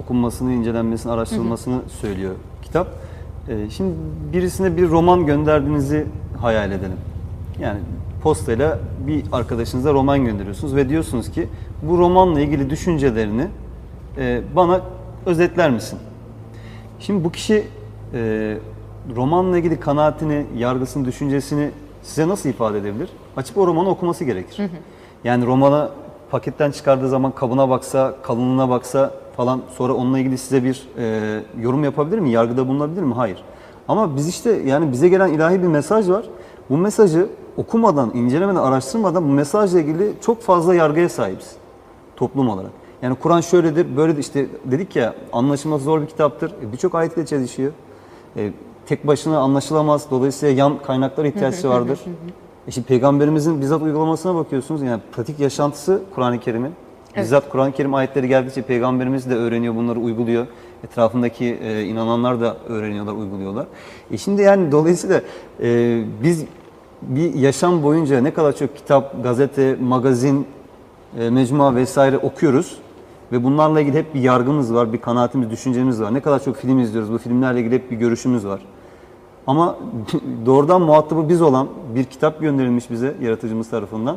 okunmasını, incelenmesini, araştırılmasını söylüyor kitap. Ee, şimdi birisine bir roman gönderdiğinizi hayal edelim. Yani postayla bir arkadaşınıza roman gönderiyorsunuz ve diyorsunuz ki bu romanla ilgili düşüncelerini e, bana özetler misin? Şimdi bu kişi e, romanla ilgili kanaatini, yargısını, düşüncesini size nasıl ifade edebilir? Açıp o romanı okuması gerekir. Yani romana paketten çıkardığı zaman kabına baksa, kalınlığına baksa falan sonra onunla ilgili size bir e, yorum yapabilir mi? Yargıda bulunabilir mi? Hayır. Ama biz işte yani bize gelen ilahi bir mesaj var. Bu mesajı okumadan, incelemeden, araştırmadan bu mesajla ilgili çok fazla yargıya sahibiz toplum olarak. Yani Kur'an şöyledir, böyledir. İşte dedik ya anlaşılması zor bir kitaptır. E, Birçok ayetle çelişiyor. E, tek başına anlaşılamaz. Dolayısıyla yan kaynaklara ihtiyaçı vardır. E şimdi peygamberimizin bizzat uygulamasına bakıyorsunuz. Yani pratik yaşantısı Kur'an-ı Kerim'in. Bizzat Kur'an-ı Kerim ayetleri geldikçe peygamberimiz de öğreniyor, bunları uyguluyor. Etrafındaki e, inananlar da öğreniyorlar, uyguluyorlar. E şimdi yani dolayısıyla e, biz bir yaşam boyunca ne kadar çok kitap, gazete, magazin, e, mecmua vesaire okuyoruz ve bunlarla ilgili hep bir yargımız var, bir kanaatimiz, düşüncemiz var. Ne kadar çok film izliyoruz, bu filmlerle ilgili hep bir görüşümüz var. Ama doğrudan muhatabı biz olan bir kitap gönderilmiş bize yaratıcımız tarafından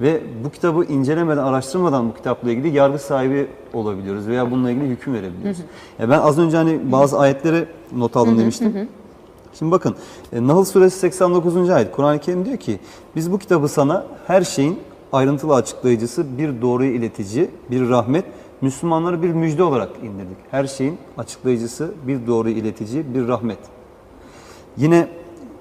ve bu kitabı incelemeden, araştırmadan bu kitapla ilgili yargı sahibi olabiliyoruz veya bununla ilgili hüküm verebiliyoruz. Ya ben az önce hani bazı ayetleri not aldım demiştim. Şimdi bakın e, Nahl suresi 89. ayet Kur'an-ı Kerim diyor ki biz bu kitabı sana her şeyin ayrıntılı açıklayıcısı, bir doğruyu iletici, bir rahmet, Müslümanlara bir müjde olarak indirdik. Her şeyin açıklayıcısı, bir doğruyu iletici, bir rahmet. Yine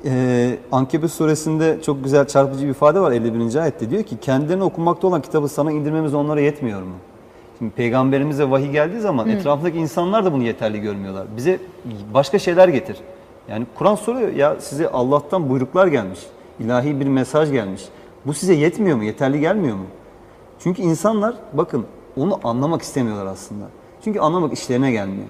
e, Ankebut suresinde çok güzel çarpıcı bir ifade var 51. ayette. Diyor ki kendilerini okunmakta olan kitabı sana indirmemiz onlara yetmiyor mu? Şimdi peygamberimize vahiy geldiği zaman etrafındaki insanlar da bunu yeterli görmüyorlar. Bize başka şeyler getir. Yani Kur'an soruyor ya size Allah'tan buyruklar gelmiş. ilahi bir mesaj gelmiş. Bu size yetmiyor mu? Yeterli gelmiyor mu? Çünkü insanlar bakın onu anlamak istemiyorlar aslında. Çünkü anlamak işlerine gelmiyor.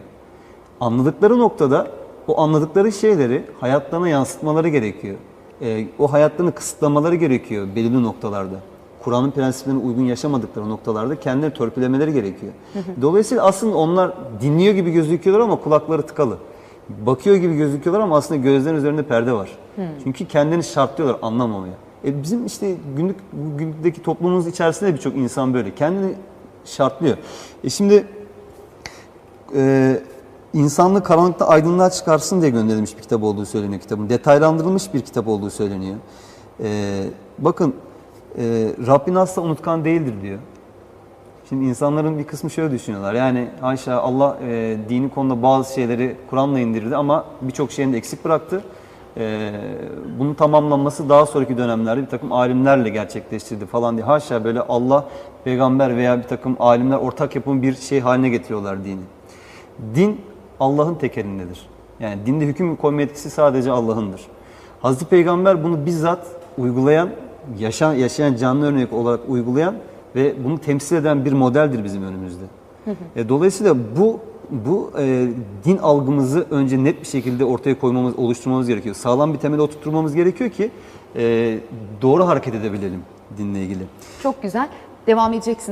Anladıkları noktada o anladıkları şeyleri hayatlarına yansıtmaları gerekiyor. Ee, o hayatlarını kısıtlamaları gerekiyor belirli noktalarda. Kur'an'ın prensiplerine uygun yaşamadıkları noktalarda kendileri törpülemeleri gerekiyor. Dolayısıyla aslında onlar dinliyor gibi gözüküyorlar ama kulakları tıkalı. Bakıyor gibi gözüküyorlar ama aslında gözlerin üzerinde perde var. Çünkü kendini şartlıyorlar anlamamaya. E bizim işte günlük günlükteki toplumumuz içerisinde birçok insan böyle. Kendini şartlıyor. E şimdi e, insanlığı karanlıkta aydınlığa çıkarsın diye gönderilmiş bir kitap olduğu söyleniyor kitabın. Detaylandırılmış bir kitap olduğu söyleniyor. E, bakın e, Rabbin asla unutkan değildir diyor. Şimdi insanların bir kısmı şöyle düşünüyorlar. Yani haşa Allah e, dini konuda bazı şeyleri Kur'an'la indirdi ama birçok şeyini de eksik bıraktı. E, bunun tamamlanması daha sonraki dönemlerde bir takım alimlerle gerçekleştirdi falan diye. Haşa böyle Allah, peygamber veya bir takım alimler ortak yapım bir şey haline getiriyorlar dini. Din Allah'ın tek elindedir. Yani dinde hüküm koyma etkisi sadece Allah'ındır. Hazreti Peygamber bunu bizzat uygulayan, yaşayan, yaşayan canlı örnek olarak uygulayan ve bunu temsil eden bir modeldir bizim önümüzde. E, dolayısıyla bu bu e, din algımızı önce net bir şekilde ortaya koymamız, oluşturmamız gerekiyor. Sağlam bir temel oturtmamız gerekiyor ki e, doğru hareket edebilelim dinle ilgili. Çok güzel. Devam edeceksiniz.